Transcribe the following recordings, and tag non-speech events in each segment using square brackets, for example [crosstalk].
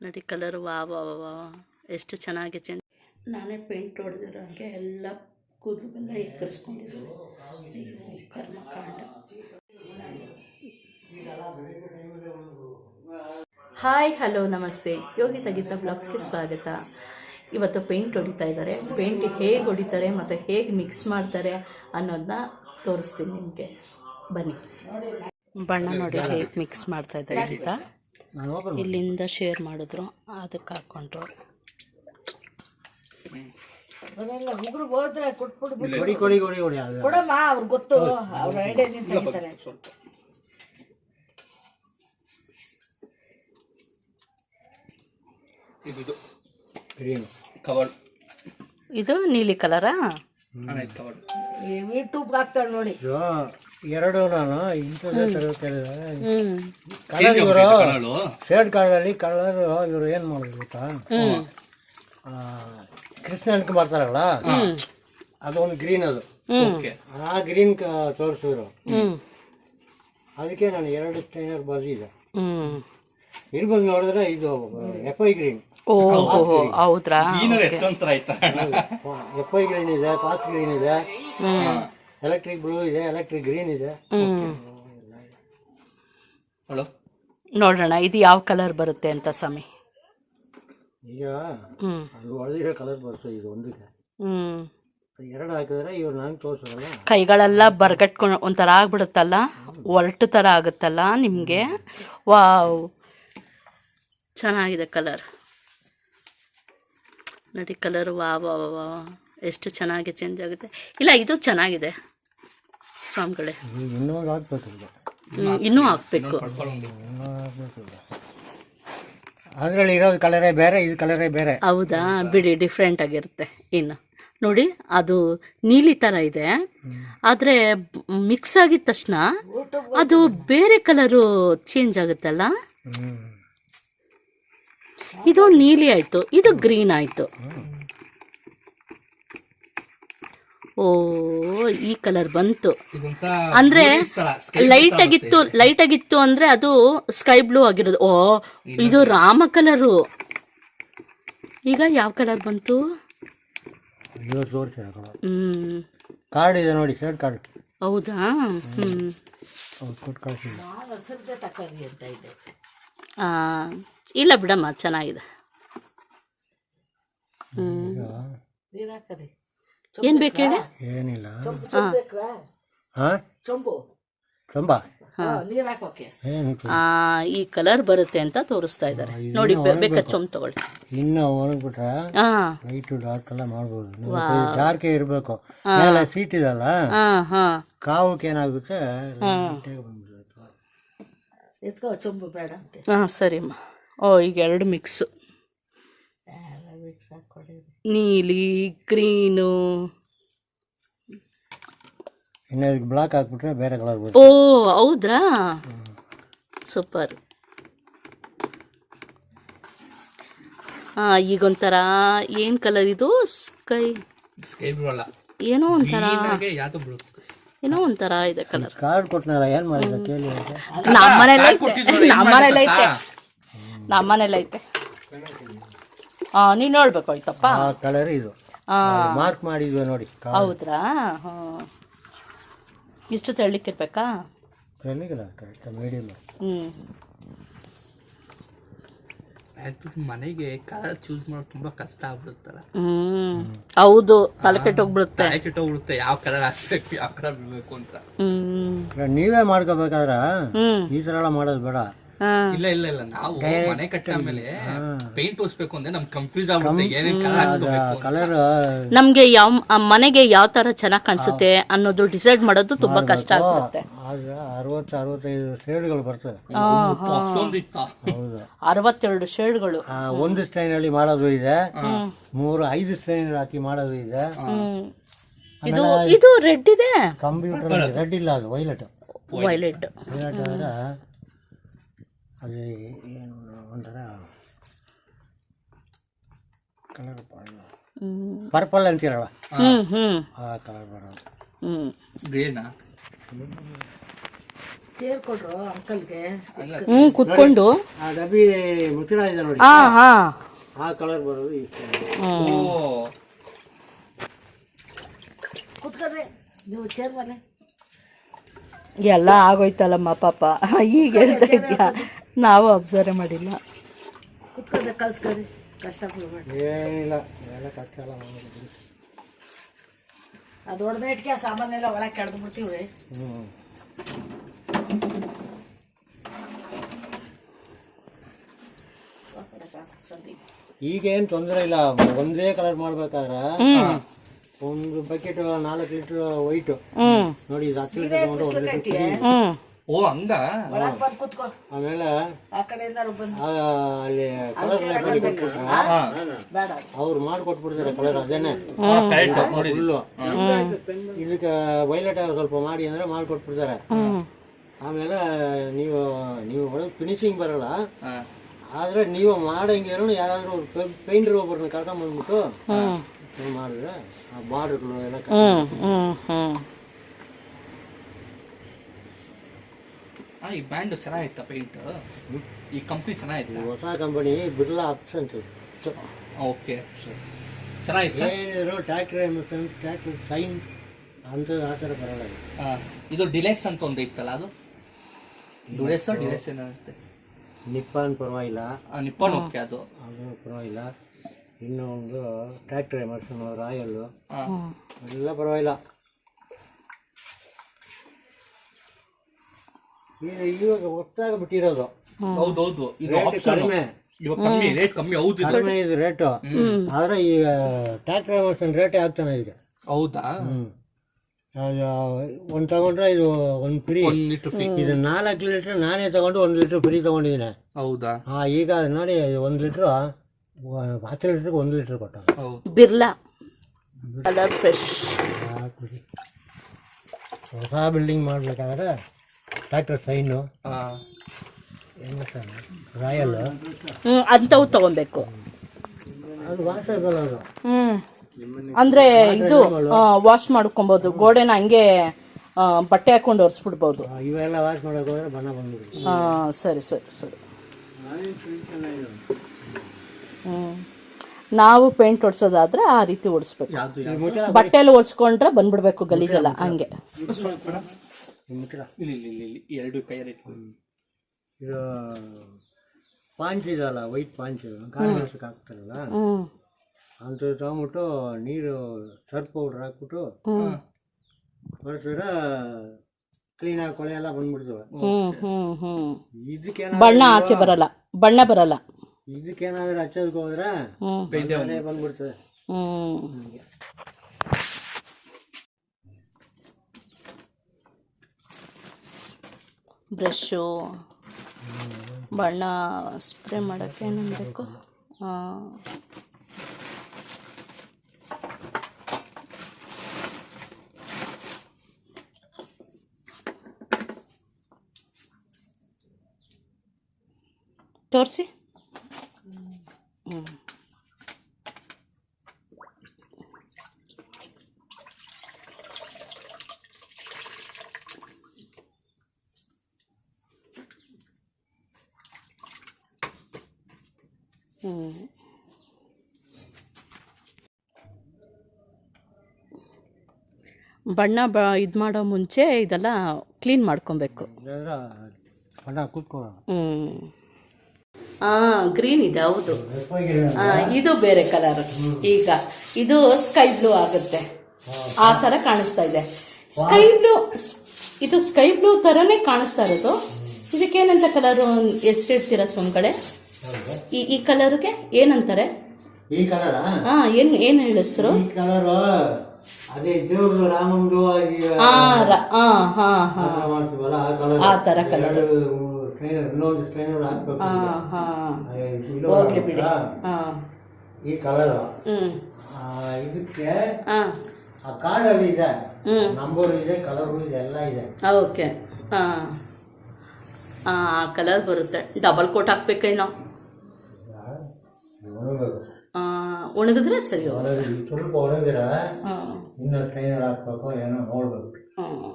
ನೋಡಿ ಕಲರ್ ವಾ ವಾ ವಾ ವಾ ಎಷ್ಟು ಚೆನ್ನಾಗಿ ಚೆನ್ನ ನಾನೇ ಪೇಂಟ್ ಹೊಡೆದಿರೋ ಹಾಗೆ ಎಲ್ಲ ಕೂದಲೆಲ್ಲ ಎಕ್ಕರಿಸ್ಕೊಂಡಿದ್ದೀನಿ ಅಯ್ಯೋ ಕರ್ಮಕಾಂಡ ಹಾಯ್ ಹಲೋ ನಮಸ್ತೆ. ಯೋಗಿ ಗೀತಾ ಬ್ಲಾಗ್ಸ್ಗೆ ಸ್ವಾಗತ. ಇವತ್ತು ಪೇಂಟ್ ಹೊಡಿತಾ ಇದ್ದಾರೆ. ಪೇಂಟ್ ಹೇಗೆ ಹೊಡಿತಾರೆ ಮತ್ತು ಹೇಗೆ ಮಿಕ್ಸ್ ಮಾಡ್ತಾರೆ ಅನ್ನೋದನ್ನ ತೋರಿಸ್ತೀನಿ ನಿಮಗೆ. ಬನ್ನಿ. ಬಣ್ಣ ನೋಡಿ ಹೇಗೆ ಮಿಕ್ಸ್ ಮಾಡ್ತಾ ಇದ್ದಾರೆ ಅಂತ. ಇಲ್ಲಿಂದ ಶೇರ್ ಮಾಡಿದ್ರು ಅದಕ್ಕೆ ಹಾಕ್ಕೊಂಡ್ರು ಹುಡುಗರು ಹೋದ್ರೆ ಕೊಟ್ಬಿಡು ಬಿಡು. ಕೊಡಿ ಕೊಡಿ ಕೊಡಿ ಕೊಡಿ ಅದು. ಕೊಡಮ್ಮ ಅವ್ರಿಗೆ ಗೊತ್ತು. ಅವ್ರ ಐಡಿಯಾ ನಿಂತ ಇದು ಗ್ರೀನು ಕವರ್ ಇದು ನೀಲಿ ಕಲರಾ ಯೂಟ್ಯೂಬ್ ಹಾಕ್ತಾಳೆ ನೋಡಿ. ಎರಡು ನಾನು ಇಂಟರ್ನೆಟ್ ಹ್ಞೂ ಕಲರ್ ಇವರು ಕಲರು? ಶೇಡ್ ಕಾರ್ಡಲ್ಲಿ ಕಲರ್ ಇವರು ಏನು ಮಾಡೋದು ಗೊತ್ತಾ? ಆ, ಕೃಷ್ಣನ್ಗೆ ಬರ್ತಾರಲ್ಲ ಅದು ಒಂದು ಗ್ರೀನ್ ಅದು. ಓಕೆ. ಆ ಗ್ರೀನ್ ತೋರಿಸಿದ್ರು. ಹ್ಞೂ ಅದಕ್ಕೆ ನಾನು ಎರಡು ಸ್ಟೈನರ್ ಹ್ಞೂ ಇಲ್ಲಿ ಬಂದು ನೋಡಿದ್ರೆ ಇದು F I green F I green ಇದೆ ಫಾಸ್ಟ್ ಗ್ರೀನ್ ಇದೆ. ಎಲೆಕ್ಟ್ರಿಕ್ ಬ್ಲೂ ಇದೆ ಎಲೆಕ್ಟ್ರಿಕ್ ಗ್ರೀನ್ ಇದೆ. ಹಲೋ ನೋಡೋಣ ಇದು ಯಾವ ಕಲರ್ ಬರುತ್ತೆ ಅಂತ ಸ್ವಾಮಿ? ಈಗ ಅದು ಅಲ್ಲಿ ಕಲರ್ ಬರ್ತದೆ ಈಗ ಒಂದಕ್ಕೆ. ಹ್ಞೂ ಎರಡು ಹಾಕಿದ್ರೆ ಇವ್ರು ನಂಗೆ ತೋರಿಸೋದಲ್ಲ? ಕೈಗಳೆಲ್ಲ ಬರ್ಗಟ್ಕೊಂಡು ಒಂಥರ ಆಗ್ಬಿಡುತ್ತಲ್ಲ? ಒರಟು ಥರ ಆಗುತ್ತಲ್ಲ ನಿಮಗೆ? ವಾವ್. ಚೆನ್ನಾಗಿದೆ ಕಲರ್ ನೋಡಿ ಕಲರ್ ವಾ ವಾ ವಾ ಎಷ್ಟು ಚೆನ್ನಾಗಿ ಚೇಂಜ್ ಆಗುತ್ತೆ. ಇಲ್ಲ ಇದು ಚೆನ್ನಾಗಿದೆ. ಸ್ವಾಮಿಗಳೇ. ಇನ್ನೂ ಹಾಕ್ಬೇಕು ಇನ್ನೂ ಹಾಕ್ಬೇಕು ಅದರಲ್ಲಿ ಇರೋದು ಕಲರೇ ಬೇರೆ ಇದು ಕಲರೇ ಬೇರೆ. ಹೌದಾ? ಬಿಡಿ ಡಿಫ್ರೆಂಟ್ ಆಗಿರುತ್ತೆ. ಇನ್ನು ನೋಡಿ ಅದು ನೀಲಿ ಥರ ಇದೆ. ಆದರೆ ಮಿಕ್ಸ್ ಆಗಿದ ತಕ್ಷಣ ಅದು ಬೇರೆ ಕಲರು ಚೇಂಜ್ ಆಗುತ್ತಲ್ಲ? ಇದು ನೀಲಿ ಆಯಿತು ಇದು ಗ್ರೀನ್ ಆಯಿತು. ಓ ಈ ಕಲರ್ ಬಂತು. ಅಂದ್ರೆ ಲೈಟ್ ಆಗಿತ್ತು. ಲೈಟ್ ಆಗಿತ್ತು ಅಂದ್ರೆ ಅದು ಸ್ಕೈ ಬ್ಲೂ ಆಗಿರೋದು. ಓ ಇದು ರಾಮ ಕಲರು. ಈಗ ಯಾವ ಕಲರ್ ಬಂತು? ಹ್ಮ್. ಕಾರ್ಡ್ ಇದೆ ನೋಡಿ ಕಾರ್ಡ್ ಹೌದಾ? ಹ್ಮ್. ಇಲ್ಲ ಬಿಡಮ್ಮ ಚೆನ್ನಾಗಿದೆ. ಹ್ಮ್. ಏನ್ ಬೇಕು ಹೇಳಿ? ಏನಿಲ್ಲ. ಬೇಕಾ ಹಾಂ. ಚೊಂಬು ಚಂಬ. ಈ ಕಲರ್ ಬರುತ್ತೆ ಅಂತ ತೋರಿಸ್ತಾ ಇದ್ದಾರೆ ನೋಡಿ ಬೇಕಾ ಚೊಂಬ್ ತಗೊಳ್ಳಿ. ಇನ್ನು ಒಣಗ್ಬಿಟ್ರೆ ಹಾ. ಲೈಟು ಡಾರ್ಕ್ ಎಲ್ಲ ಮಾಡ್ಬೋದು. ಡಾರ್ಕ್ ಇರಬೇಕು. ಮೇಲೆ ಸೀಟ್ ಇದಲ್ಲ ಹಾ ಹಾ. ಕಾವಕ್ಕೆ ಏನಾಗುತ್ತೆ ಚೊಂಬು ಬೇಡ ಅಂತೆ. ಹಾ ಸರಿಮ್ಮ. ಓ ಈಗ ಎರಡು ಮಿಕ್ಸು ಮಿಕ್ಸ್ ಹಾಕ್ಕೊಡಿರಿ ನೀಲಿ ಗ್ರೀನು. ಇನ್ನು ಇದಕ್ಕೆ ಬ್ಲಾಕ್ ಹಾಕ್ಬಿಟ್ರೆ ಬೇರೆ ಕಲರ್ ಬರುತ್ತೆ. ಓ ಹೌದ್ರಾ? ಸೂಪರ್. ಹಾಂ ಈಗೊಂಥರ ಏನು ಕಲರ್ ಇದು? ಸ್ಕೈ ಸ್ಕೈ ಬ್ಲೂ ಅಲ್ಲ. ಏನೋ ಒಂಥರ ಯಾವ್ದು ಬೀಳುತ್ತೆ ಏನೋ ಒಂಥರ ಇದೆ ಕಲರ್ ಕಾರ್ಡ್ ಕೊಟ್ಟನಲ್ಲ ಏನು ಮಾಡಿಲ್ಲ ಕೇಳಿ ಅಂತ. ನಮ್ಮನೇಲಿ ನಮ್ಮನೇಲಿ ಐತೆ ನಮ್ಮನೇಲಿ ಐತೆ ನೀನು ನೋಡ್ಬೇಕು ಆಯ್ತಪ್ಪ? ಆ ಕಲರ್ ಇದು. ಮಾರ್ಕ್ ಮಾಡಿದ್ವಿ ನೋಡಿ ಹೌದ್ರಾ? ಹಾಂ. ಇಷ್ಟು ತೆಳ್ಳಿಕ್ಕಿರ್ಬೇಕಾ ಎಲ್ಲಿಗಿಲ್ಲ ಕರೆಕ್ಟ್ ಮೀಡಿಯಮ್ ಹ್ಞೂ ಮನೆಗೆ ಕಲರ್ ಚೂಸ್ ಮಾಡೋದು ತುಂಬಾ ಕಷ್ಟ ಆಗ್ಬಿಡುತ್ತಲ್ಲ. ಹ್ಮ್. ಹೌದು ತಲೆ ಕೆಟ್ಟೋಗ್ಬಿಡುತ್ತೆ ತಲೆ ಕೆಟ್ಟೋಗ್ಬಿಡುತ್ತೆ ಯಾವ ಕಲರ್ ಹಾಕ್ಬೇಕು ಯಾವ ಕಲರ್ ಬಿಡ್ಬೇಕು ಅಂತ. ಹ್ಮ್. ನೀವೇ ಮಾಡ್ಕೋಬೇಕಾದ್ರ ಹ್ಮ್. ಈ ಥರ ಎಲ್ಲ ಮಾಡೋದು ಬೇಡ. ಇಲ್ಲ ಇಲ್ಲ ಇಲ್ಲ. ನಾವು ಮನೆ ಕಟ್ಟ ಮೇಲೆ ಪೇಂಟ್ ಹೊಸ್ಬೇಕು ಅಂದ್ರೆ ನಮ್ಗೆ ಕನ್ಫ್ಯೂಸ್ ಆಗುತ್ತೆ ಏನೇನ್ ಕಲರ್ ನಮ್ಗೆ ಯಾವ ಮನೆಗೆ ಯಾವ ತರ ಚೆನ್ನಾಗಿ ಕಾಣಿಸುತ್ತೆ ಅನ್ನೋದು ಡಿಸೈಡ್ ಮಾಡೋದು ತುಂಬಾ ಕಷ್ಟ ಆಗುತ್ತೆ ಆದ್ರೆ ಅರವತ್ತು ಅರವತ್ತೈದು ಶೇಡ್ಗಳು ಬರ್ತದೆ ಅಷ್ಟೊಂದು ಇತ್ತ ಹೌದು. ಅರವತ್ತೆರಡು ಶೇಡ್ಗಳು ಒಂದು ಒಂದು ಸ್ಟೈನಲ್ಲಿ ಮಾಡೋದು ಇದೆ. ಮೂರು ಐದು ಸ್ಟೈನ್ ಹಾಕಿ ಮಾಡೋದು ಇದೆ. ಇದು ಇದು ರೆಡ್ ಇದೆ. ಕಂಪ್ಯೂಟರ್ ರೆಡ್ ಇಲ್ಲ ಅದು ವೈಲೆಟ್ ವೈಲೆಟ್ ವೈಲೆಟ್ ಆದರೆ ಅದು ಏನು ಒಂಥರ ಕಲರ್ ಹ್ಮ್. ಪರ್ಪಲ್ ಅಂತೀರಲ್ಲ ಹ್ಮ್ ಹ್ಮ್. ಆ ಕಲರ್ ಬರೋದು ಹ್ಮ್. ಗ್ರೇನಾ ಚೇರ್ ಕೊಡ್ರು ಅಂಕಲ್ಗೆ ಹ್ಞೂ ಕುತ್ಕೊಂಡು. ಆ ಡಬ್ಬಿ ಇದೆ ನೋಡಿ. ಹಾ ಹಾ. ಆ ಕಲರ್ ಬರೋದು ಕುತ್ಕೊಡ್ರಿ ನೀವು ಚೇರ್ ಎಲ್ಲ ಆಗೋಯ್ತಲ್ಲಮ್ಮ ಪಾಪ. [laughs] ಈಗ ಹೇಳ್ತಾ ಇದ್ಯಾ ನಾವು ಅಬ್ಸರ್ವ್ ಮಾಡಿಲ್ಲ. ಏನಿಲ್ಲ ಎಲ್ಲ ಮಾಡೋದು ಅದು ಹೊಡೆದ ಇಟ್ಕೆ ಆ ಸಾಮಾನೆಲ್ಲ ಒಳಗೆ ಕೆಡ್ದು ಬಿಡ್ತೀವಿ. ಹ್ಞೂ ಸಂದಿ ಈಗ ಏನು ತೊಂದರೆ ಇಲ್ಲ ಒಂದೇ ಕಲರ್ ಮಾಡ್ಬೇಕಾದ್ರೆ ಒಂದು ಬಕೆಟ್ ನಾಲ್ಕು ಲೀಟರ್ ವೈಟ್ ನೋಡಿ ಇದು ಹತ್ತು ಲೀಟರ್ ತಗೊಂಡು ಒಂದು ಲೀಟರ್ ಓ ಹಂಗ? ಒಳಗೆ ಬಂದು ಕುತ್ಕೋ. ಆಮೇಲೆ ಆ ಕಡೆಯಿಂದ ಬಂದು. ಆ ಅಲ್ಲಿ ಕಲರ್ ಕೊಟ್ಬಿಟ್ರೆ? ಹಾ. ಬೇಡ. ಅವ್ರು ಮಾಡಿಕೊಟ್ಬಿಡ್ತಾರೆ ಕಲರ್ ಅದೇನೆ. ಕರೆಕ್ಟ್ ನೋಡಿ. ಫುಲ್ಲು ಇದಕ್ಕೆ ವೈಲೆಟ್ ಸ್ವಲ್ಪ ಮಾಡಿ ಅಂದರೆ ಮಾಡಿಕೊಟ್ಬಿಡ್ತಾರೆ. ಆಮೇಲೆ ನೀವು ನೀವು ಒಳಗೆ ಫಿನಿಶಿಂಗ್ ಬರಲ್ಲ. ಹಾ. ಆದರೆ ನೀವು ಮಾಡಂಗಿರೋ ಯಾರಾದರೂ ಪೇಂಟರ್ ಒಬ್ಬರನ್ನ ಕರ್ಕೊಂಬಂದ್ಬಿಟ್ಟು ನೀವು ಮಾಡಿದ್ರೆ ಆ ಬಾರ್ಡ್ರ್ಗಳು ಎಲ್ಲ ಕಟ್- ಹ್ಮ್ ಹ್ಮ್ ಹ್ಮ್ ಆ, ಈ ಬ್ಯಾಂಡ್ ಚೆನ್ನಾಗಿತ್ತ ಪೇಂಟ್ ಈ ಕಂಪ್ನಿ ಚೆನ್ನಾಗಿತ್ತು? ಹೊಸ ಕಂಪನಿ ಬಿರ್ಲಾ ಅಪ್ಸನ್ಸ್ ಓಕೆ ಚೆನ್ನಾಗಿತ್ತು? ಏನಿದ್ರು ಟ್ಯಾಕ್ಟ್ರಿ ಎಮಿಷನ್ ಟ್ಯಾಕ್ಟ್ರಿ ಸೈನ್ ಅಂಥದ್ದು ಆ ಥರ ಬರೋಲ್ಲ. ಇದು. ಆ, ಇದು ಡಿಲೆಕ್ಸ್ ಅಂತ ಒಂದು ಇತ್ತಲ್ಲ ಅದು? ಡಿಲೇಸ್ ಡಿಲೇಸ್ ಏನಾಗುತ್ತೆ ನಿಪ್ಪಾನ್ ಪರವಾಗಿಲ್ಲ. ನಿಪ್ಪನ್ ಓಕೆ ಅದು. ಅದು ಪರವಾಗಿಲ್ಲ. ಇನ್ನೂ ಒಂದು ಟ್ಯಾಕ್ಟ್ರಿ ಎಮರ್ಷನ್ ರಾಯಲ್ಲು ಎಲ್ಲ ಪರವಾಗಿಲ್ಲ. ಇವಾಗ ಹೊಸ್ದಾಗಿ ಬಿಟ್ಟಿರೋದು ಹೌದೌದು ಇದು ರೇಟ್ ಆಪ್ಷನ್ ಕಡಿಮೆ. ಇವಾಗ ಕಮ್ಮಿ ರೇಟ್ ಕಮ್ಮಿ ಹೌದು ಇದು. ಕಡಿಮೆ ಇದೆ ರೇಟು ಆದರೆ ಈಗ ಟ್ಯಾಕ್ಟ್ರಿ ಎಮರ್ಷನ್ ರೇಟೇ ಆಗ್ತಾನೆ ಇದೆ ಹೌದಾ? ಹ್ಞೂ ಒಂದು ತಗೊಂಡ್ರೆ ಇದು ಒಂದು ಫ್ರೀ ಒಂದ್ ಲೀಟರ್ ಫ್ರೀ ಇದು ನಾಲ್ಕು ಲೀಟ್ರ್ ನಾನೇ ತಗೊಂಡು ಒಂದು ಲೀಟ್ರ್ ಫ್ರೀ ತಗೊಂಡಿದ್ದೀನಿ. ಹೌದಾ? ಹಾಂ ಈಗ ನೋಡಿ ಒಂದು ಲೀಟ್ರು ಹತ್ತು ಲೀಟ್ರಿಗೆ ಒಂದು ಲೀಟ್ರ್ ಕೊಟ್ಟ ಹೌದು. ಬಿರ್ಲಾ. ಕಲರ್ ಫ್ರೆಶ್ ಹೊಸ ಬಿಲ್ಡಿಂಗ್ ಮಾಡಬೇಕಾದ್ರೆ ಟ್ಯಾಕ್ಟರ್ ಸೈನು ಆ, ರಾಯಲ್ ಹ್ಮ್ ಅಂಥವು ತಗೊಬೇಕು. ಅದು ಅಂದರೆ ಅದು. ಹ್ಮ್. ಅಂದ್ರೆ ಇದು ವಾಶ್ ಮಾಡ್ಕೊಬೋದು. ಗೋಡೆನ ಹಂಗೆ ಬಟ್ಟೆ ಹಾಕೊಂಡು ಒರೆಸ್ಬಿಡ್ಬೋದು. ಇವೆಲ್ಲ ವಾಶ್ ಮಾಡೋಕೆ ಹೋದ್ರೆ ಬಣ್ಣ ಬಂದ್ಬಿಡುತ್ತೆ. ಹಾಂ ಸರಿ ಸರಿ ಸರಿ. ಹ್ಞೂ ನಾವು ಪೇಂಟ್ ಹೊಡ್ಸೋದಾದ್ರೆ ಆ ರೀತಿ ಮುಚ್ಚಳ ಬಟ್ಟೆಯಲ್ಲಿ ಹೊಡ್ಸ್ಕೊಂಡ್ರೆ ಬಂದ್ಬಿಡ್ಬೇಕು ಗಲೀಜೆಲ್ಲ ಹಂಗೆ. ಮುಚ್ಚಳ ಇಲ್ಲಿ ಇಲ್ಲಿ ಇಲ್ಲಿ ಇಲ್ಲಿ. ಎರಡು ಕೈಯಲ್ಲಿ ಇಟ್ಕೊಳ್ಳಿ. ಇದು ಪಾಂಚ್ ಇದಲ್ಲ ವೈಟ್ ಪಾಂಚ್ ವರ್ಷಕ್ಕೆ ಹಾಕ್ತಾರಲ್ಲ ಹ್ಮ್. ಅಂಥದ್ದು ತಗೊಂಬಿಟ್ಟು ನೀರು ಸರ್ಫ್ ಪೌಡ್ರ್ ಹಾಕ್ಬಿಟ್ಟು ಹ್ಮ್. ಕ್ಲೀನ್ ಕ್ಲೀನಾಗಿ ಕೊಳೆ ಎಲ್ಲ ಬಂದ್ಬಿಡ್ತವೆ. ಇದಕ್ಕೆ ಹ್ಮ್ ಹ್ಮ್ ಇದಕ್ಕೇನ ಬಣ್ಣ ಆಚೆ ಬರಲ್ಲ. ಬಣ್ಣ ಬರಲ್ಲ. ಇದಕ್ಕೇನಾದ್ರೂ ಹಚ್ಚೋದಕ್ಕೆ ಹೋದ್ರೆ ಬಂದ್ಬಿಡ್ತದೆ. ಹ್ಮ್. ಬ್ರಷು ಬಣ್ಣ ಸ್ಪ್ರೇ ಮಾಡೋಕ್ಕೆ ಏನೇನು ಬೇಕು? ತೋರಿಸಿ ಹ್ಞೂ ಹ್ಮ್. ಬಣ್ಣ ಬ ಇದು ಮಾಡೋ ಮುಂಚೆ ಇದೆಲ್ಲ ಕ್ಲೀನ್ ಮಾಡ್ಕೊಬೇಕು. ಹ್ಞೂ ಹಾಂ ಗ್ರೀನ್ ಇದೆ ಹೌದು. ಆ, ಇದು ಬೇರೆ ಕಲರ್. ಈಗ ಇದು ಸ್ಕೈ ಬ್ಲೂ ಆಗುತ್ತೆ. ಆ ಥರ ಕಾಣಿಸ್ತಾ ಇದೆ. ಸ್ಕೈ ಬ್ಲೂ ಇದು ಸ್ಕೈ ಬ್ಲೂ ತರನೇ ಕಾಣಿಸ್ತಾ ಇರೋದು. ಇದಕ್ಕೇನಂತ ಕಲರು ಎಷ್ಟಿಡ್ತೀರಾ ಕಡೆ? ಈ ಈ ಕಲರ್ಗೆ ಏನಂತಾರೆ? ಈ ಕಲರ? ಹಾಂ ಏನು ಏನು ಹೇಳಿ ಹೆಸರು? ಈ ಕಲರು ಅದೇ ದೇವ್ರದ್ದು ರಾಮಂದು ಆಗಿ ಹಾಂ ಹಾಂ ಹಾಂ ಹಾಂ. ಮಾಡ್ತೀವಲ್ಲ ಆ ಕಲರ್. ಆ ಥರ ಕಲರ್. ಟ್ರೈನರ್ ಇನ್ನೊಂದು ಟ್ರೈನರ್ ಹಾಕ್ಬೇಕು ಹಾಂ ಹಾಂ. ಅದೇ ಇದು ಹೋಗ್ಲಿ ಬಿಡಿ. ಹಾಕ್ಬೇಕಾ? ಹಾಂ. ಈ ಕಲರ್ ಹ್ಞೂ ಇದಕ್ಕೆ ಹಾಂ. ಆ ಕಾರ್ಡಲ್ಲಿ ಇದೆ. ಹ್ಮ್. ನಂಬರ್ ಇದೆ ಕಲರು ಇದೆ ಎಲ್ಲ ಇದೆ. ಓಕೆ. ಹಾಂ. ಹಾಂ ಆ ಕಲರ್ ಬರುತ್ತೆ. ಡಬಲ್ ಕೋಟ್ ಹಾಕ್ಬೇಕೇನೋ. ಒಣಗಬೇಕು ಒಣಗಿದ್ರೆ ಸರಿ ಹೋಗುತ್ತೆ ಒಣಗಿ ಸ್ವಲ್ಪ ಒಣಗಿರ ಹಾಂ ಇನ್ನು ಟ್ರೈನರ್ ಹಾಕ್ಬೇಕು ಏನೋ ನೋಡ್ಬೇಕು ಹ್ಞೂ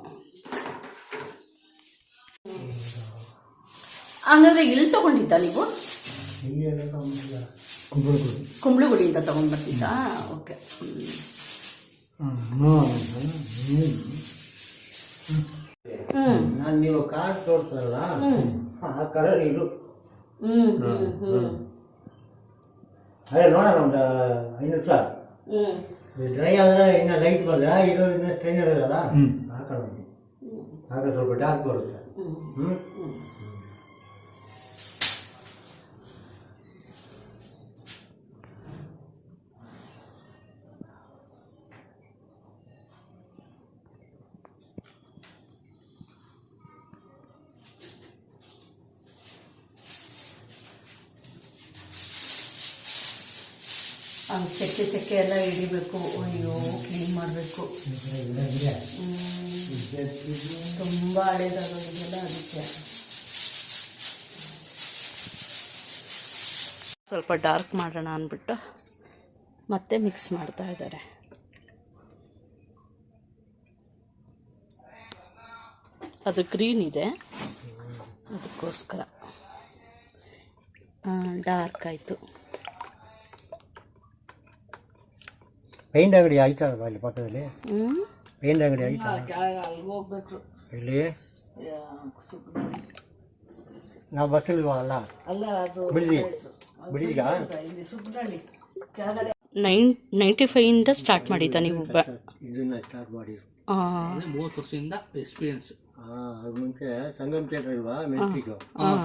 ಹಂಗಾದ್ರೆ ಇಲ್ಲಿ ತಗೊಂಡಿದ್ದ ನೀವು ಇಲ್ಲಿ ಎಲ್ಲ ತಗೊಂಡಿಲ್ಲ ಕುಂಬಳಗುಡಿ ಕುಂಬಳಗುಡಿಯಿಂದ ತಗೊಂಡ್ಬರ್ತಿದ್ದ ಓಕೆ ಹ್ಞೂ ನಾನು ನೀವು ಕಾರ್ಡ್ ತೋರಿಸ್ತಾರಲ್ಲ ಆ ಕಲರ್ ಇದು ಹ್ಞೂ ಹ್ಞೂ ಹ್ಞೂ ಅದೇ ನೋಡೋಣ ಒಂದು ಐದು ನಿಮಿಷ ಹ್ಞೂ ಡ್ರೈ ಆದರೆ ಇನ್ನು ಲೈಟ್ ಬರ್ತದೆ ಇದು ಇನ್ನು ಟ್ರೈನರ್ ಇದಲ್ಲ ಹಾಕೋಣ ಆಗ ಸ್ವಲ್ಪ ಡಾರ್ಕ್ ಬರುತ್ತೆ ಹ್ಞೂ ಚಕ್ಕೆ ಚಕ್ಕೆ ಎಲ್ಲ ಹಿಡಿಬೇಕು. ಅಯ್ಯೋ ಕ್ಲೀನ್ ಮಾಡಬೇಕು. ತುಂಬ ಹಳೇದಾಗೋದಿದೆಯಲ್ಲ ಅದಕ್ಕೆ. ಸ್ವಲ್ಪ ಡಾರ್ಕ್ ಮಾಡೋಣ ಅಂದ್ಬಿಟ್ಟು ಮತ್ತೆ ಮಿಕ್ಸ್ ಮಾಡ್ತಾ ಇದ್ದಾರೆ. ಅದು ಗ್ರೀನ್ ಇದೆ. ಅದಕ್ಕೋಸ್ಕರ. ಡಾರ್ಕ್ ಆಯಿತು. ಪೇಂಟ್ ಅಂಗಡಿ ಆಯ್ತಲ್ಲ ಅಲ್ಲಿ ಪಕ್ಕದಲ್ಲಿ? ಹ್ಮ್. ಪೇಂಟ್ ಅಂಗಡಿ ಆಯ್ತಾ? ಅಲ್ಲಿ ಹೋಗ್ಬೇಕು. ಇಲ್ಲಿ. ನಾವು ಬಸ್ಸಲ್ಲಿ ಅಲ್ಲ ಅಲ್ಲ ಅದು ಬಿಡಿದಿ. ಬಿಡಿದಿಗ ನೈನ್ ನೈಂಟಿ ಫೈವಿಂದ ಸ್ಟಾರ್ಟ್ ಮಾಡಿದ್ದ ನೀವು ಒಬ್ಬ ಇದನ್ನ ಸ್ಟಾರ್ಟ್ ಮಾಡಿ. ಆ, ಮೂವತ್ತು ವರ್ಷದಿಂದ ಎಕ್ಸ್ಪೀರಿಯನ್ಸ್ ಮುಂಚೆ ಸಂಗಮ್ ಥಿಯೇಟರ್ ಇಲ್ವಾ ಮೆಟ್ರಿಕ್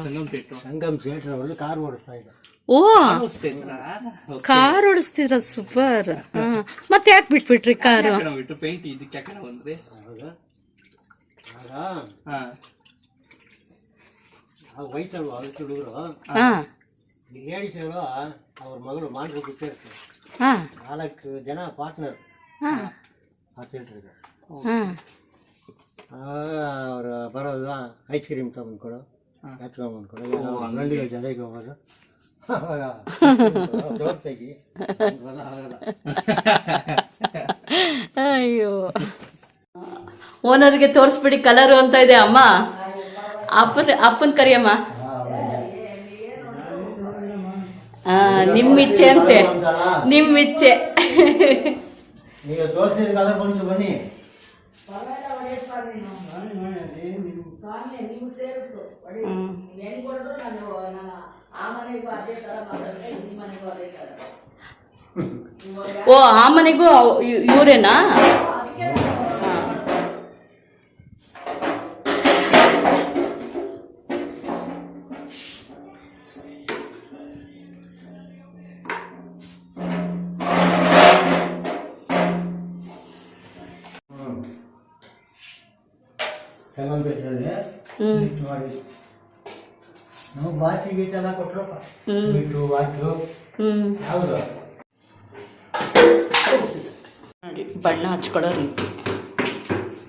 ಸಂಗಮ್ ಥಿಯೇಟರ್ ಸಂಗಮ್ ಥಿಯೇಟ್ರಲ್ಲಿ ಕಾರ್ ಓಡಿಸ್ತಾ ಇದ್ದ. ಓ ಕಾರ್ ಓಡಿಸ್ತೀರ ಸೂಪರ್. ಮತ್ತೆ ಯಾಕೆ ಬಿಟ್ಬಿಟ್ರಿ ಕಾರು? ಬಿಟ್ಟು ಪೇಂಟ್ ಇದಕ್ಕೆ ಯಾಕೆ ಬಂದ್ರಿ? ಹೌದಾ ಆಗ ಹಾ. ಆ ವಯಸ್ಸಲ್ವಾ ಅದಕ್ಕೆ ಹುಡುಗರು? ಹಾ. ಈ ಲೇಡೀಸರು ಅವ್ರ ಮಗಳು ಮಾಡಿದ್ರು ಕೂತಿರ್ತಾರೆ ಹಾ. ನಾಲ್ಕು ಜನ ಪಾರ್ಟ್ನರ್ ಹಾ. ಆ ಥಿಯೇಟ್ರಿಗೆ ಹಾ. ಆವಾಗ ಅವ್ರು ಬರೋದು? Ice cream ತಗೊಂಡ್ಕೊಡು. ಎತ್ಕೊಂಡ್ಬಂದ್ಕೊಡು ಫ್ರೆಂಡಿಗಳ ಜೊತೆಗೆ ಹೋಗೋದು. ಅಯ್ಯೋ. ಓನರ್ಗೆ ತೋರಿಸ್ಬಿಡಿ ಕಲರು ಅಂತ ಇದೆ ಅಮ್ಮ. ಅಪ್ಪನ ಅಪ್ಪನ ಕರಿಯಮ್ಮ. ನಿಮ್ಮ ಇಚ್ಛೆ ಅಂತೆ. ನಿಮ್ಮ ಇಚ್ಛೆ ನೀವು ಆ ಮನೆಗೂ ಅದೇ ತರ ಮಾತಾಡ್ದೆ ಈ ಮನೆಗೂ ಅದೇ ತರ. ಓ ಆ ಮನೆಗೂ ಇವ್ರೇನಾ? ಹ್ಮ್. ಲಿಫ್ಟ್ ಮಾಡಿ. ನಾವು ಎಲ್ಲ ಕೊಟ್ರಪ್ಪ. ಹೌದು. ನೋಡಿ ಬಣ್ಣ ಹಚ್ಕೊಳ್ಳೋ ರೀತಿ.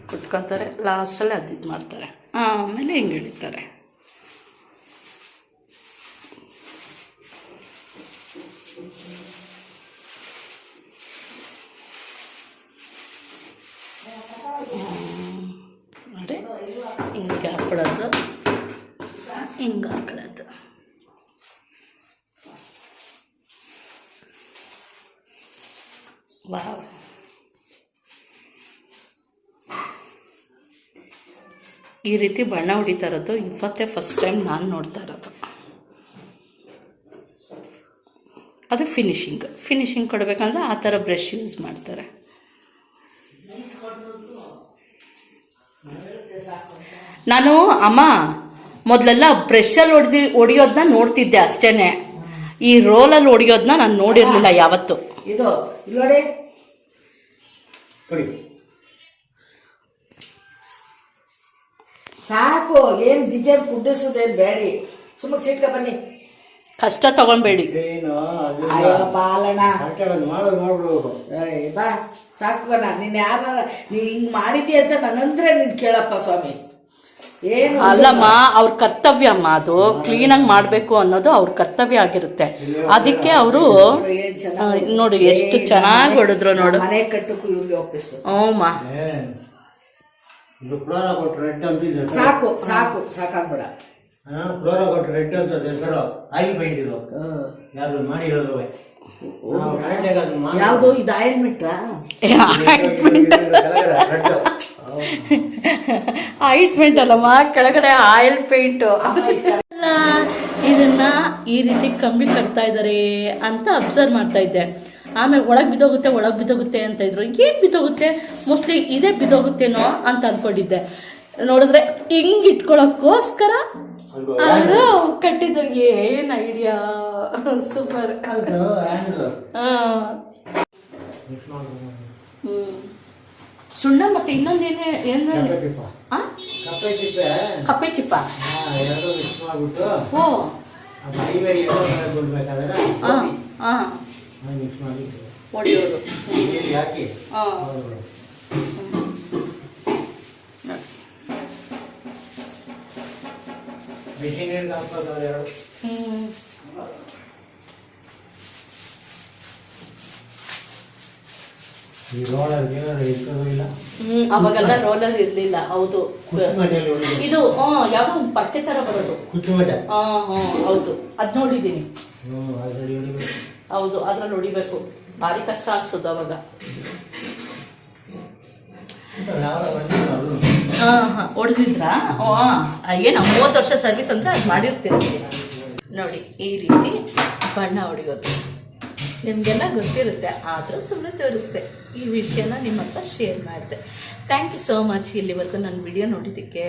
ಕುಟ್ಕೊತಾರೆ ಲಾಸ್ಟಲ್ಲಿ ಅದು ಇದು ಮಾಡ್ತಾರೆ. ಆಮೇಲೆ ಹಿಂಗೆ ಹಿಡಿತಾರೆ ನೋಡಿ ಹಿಂಗೆ ಹಾಕ್ಬಿಡೋದು ಹಿಂಗೆ ವಾವ್ ಈ ರೀತಿ ಬಣ್ಣ ಹೊಡಿತಾ ಇರೋದು, ಇವತ್ತೇ ಫಸ್ಟ್ ಟೈಮ್ ನಾನು ನೋಡ್ತಾ ಇರೋದು. ಅದು ಫಿನಿಶಿಂಗ್ ಫಿನಿಶಿಂಗ್ ಕೊಡಬೇಕಂದ್ರೆ ಆ ಥರ ಬ್ರಷ್ ಯೂಸ್ ಮಾಡ್ತಾರೆ. ನಾನು, ಅಮ್ಮ ಮೊದಲೆಲ್ಲ ಬ್ರಷಲ್ಲಿ ಹೊಡೆದು ಹೊಡಿಯೋದನ್ನ ನೋಡ್ತಿದ್ದೆ ಅಷ್ಟೇನೆ. ಈ ರೋಲಲ್ಲಿ ಹೊಡಿಯೋದನ್ನ ನಾನು ನೋಡಿರಲಿಲ್ಲ ಯಾವತ್ತು. ಇದು ನೋಡಿ. ಸಾಕು ಏನ್ ಡಿಜೆ ಕುಡ್ಡಿಸೋದೇನ್ ಬೇಡಿ. ಸುಮ್ಮನೆ ಸಿಟ್ಕ ಬನ್ನಿ. ಕಷ್ಟ ತಗೊಬೇಡಿ. ಏಯ್ ಬಾ. ಸಾಕು ಕಣ ನೀನ್ ಯಾರ ನೀ ಹಿಂಗ್ ಮಾಡಿದ್ಯ ಅಂತ ನನ್ನಂದ್ರೆ ನೀನ್ ಕೇಳಪ್ಪ ಸ್ವಾಮಿ. ಅಲ್ಲಮ್ಮ ಅವ್ರ ಕರ್ತವ್ಯ ಅಮ್ಮ ಅದು. ಕ್ಲೀನಾಗಿ ಮಾಡಬೇಕು ಅನ್ನೋದು ಅವ್ರ ಕರ್ತವ್ಯ ಆಗಿರುತ್ತೆ. ಅದಕ್ಕೆ ಅವರು ನೋಡಿ ಎಷ್ಟು ಚೆನ್ನಾಗಿ ಹೊಡೆದ್ರು ನೋಡು. ಮನೆ ಕಟ್ಟಕ್ಕೂ ಇವ್ರಿಗೆ ಒಪ್ಪಿಸ್ಬೇಕು ಹ್ಞೂಮ್ಮ ಸಾಕು ಸಾಕು ಸಾಕಾಗ್ಬೇಡ. ಫ್ಲೋರ ಕೊಟ್ಟು ರೆಡ್ ಅಂತ ಹೆಸರು ಆಗಿ ಪೈಂಟ್ ಇದು. ಯಾರು ಮಾಡಿರೋದು? ನಾವು ಕರೆಕ್ಟಾಗಿ ಅದು ಮಾಡಿ ಯಾವ್ದು ಇದು ರೆಡ್. [laughs] ಆಯಿಂಟ್ಮೆಂಟ್ ಅಲ್ಲಮ್ಮ ಕೆಳಗಡೆ ಆಯಿಲ್ ಪೇಂಟು ಅಲ್ಲ ಇದನ್ನ ಈ ರೀತಿ ಕಂಬಿ ಕಟ್ತಾ ಇದ್ದಾರೆ ಅಂತ ಅಬ್ಸರ್ವ್ ಮಾಡ್ತಾ ಇದ್ದೆ. ಆಮೇಲೆ ಒಳಗೆ ಬಿದ್ದೋಗುತ್ತೆ ಒಳಗೆ ಬಿದ್ದೋಗುತ್ತೆ ಅಂತ ಇದ್ರು. ಏನು ಬಿದ್ದೋಗುತ್ತೆ? ಮೋಸ್ಟ್ಲಿ ಇದೇ ಬಿದ್ದೋಗುತ್ತೇನೋ ಅಂತ ಅಂದ್ಕೊಂಡಿದ್ದೆ ನೋಡಿದ್ರೆ ಹಿಂಗ್ ಇಟ್ಕೊಳ್ಳೋಕ್ಕೋಸ್ಕರ ಅವರು ಕಟ್ಟಿದ್ದು ಏನು ಐಡಿಯಾ ಸೂಪರ್ ಸುಣ್ಣ ಮತ್ತೆ ಇನ್ನೊಂದೇನೇ ಏನು? ಕಪ್ಪೆ ಚಿಪ್ಪೆ. ಓ ಹಾಂ ಹಾಂ ಹೊಡಿಯೋದು ಹಾಂ. ಹ್ಞೂ ಹ್ಞೂ ಅವಾಗೆಲ್ಲ ರೋಲರ್ ಇರಲಿಲ್ಲ ಹೌದು. ಇದು ಹಾಂ ಯಾವ್ದೋ ಒಂದು ಪಕ್ಕೆ ಥರ ಬರೋದು. ಹಾ ಹಾಂ ಹೌದು. ಅದು ಹೊಡಿಬೇಕು. ಹೌದು ಅದ್ರಲ್ಲಿ ಹೊಡಿಬೇಕು. ಭಾರಿ ಕಷ್ಟ ಅನ್ಸೋದು ಅವಾಗ. ಹಾ ಹಾ ಅದು ಹಾಂ ಹಾಂ. ಹೊಡೆದಿದ್ರಾ ಏನು ಮೂವತ್ತು ವರ್ಷ ಸರ್ವಿಸ್ ಅಂದ್ರೆ ಅದು ಮಾಡಿರ್ತೀರ ನೋಡಿ ಈ ರೀತಿ ಬಣ್ಣ ಹೊಡೆಯೋದು. ನಿಮಗೆಲ್ಲ ಗೊತ್ತಿರುತ್ತೆ, ಆದರೂ ಸುಮ್ಮನೆ ತೋರಿಸ್ದೆ. ಈ ವಿಷಯನ ನಿಮ್ಮ ಹತ್ರ ಶೇರ್ ಮಾಡಿದೆ. ಥ್ಯಾಂಕ್ ಯು ಸೋ ಮಚ್ ಇಲ್ಲಿವರೆಗೂ ನನ್ನ ವಿಡಿಯೋ ನೋಡಿದ್ದಕ್ಕೆ.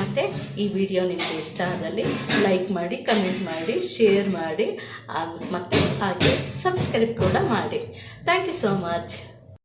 ಮತ್ತು ಈ ವಿಡಿಯೋ ನಿಮಗೆ ಇಷ್ಟ ಆದಲ್ಲಿ ಲೈಕ್ ಮಾಡಿ ಕಮೆಂಟ್ ಮಾಡಿ ಶೇರ್ ಮಾಡಿ ಮತ್ತು ಹಾಗೆ ಸಬ್ಸ್ಕ್ರೈಬ್ ಕೂಡ ಮಾಡಿ. Thank you so much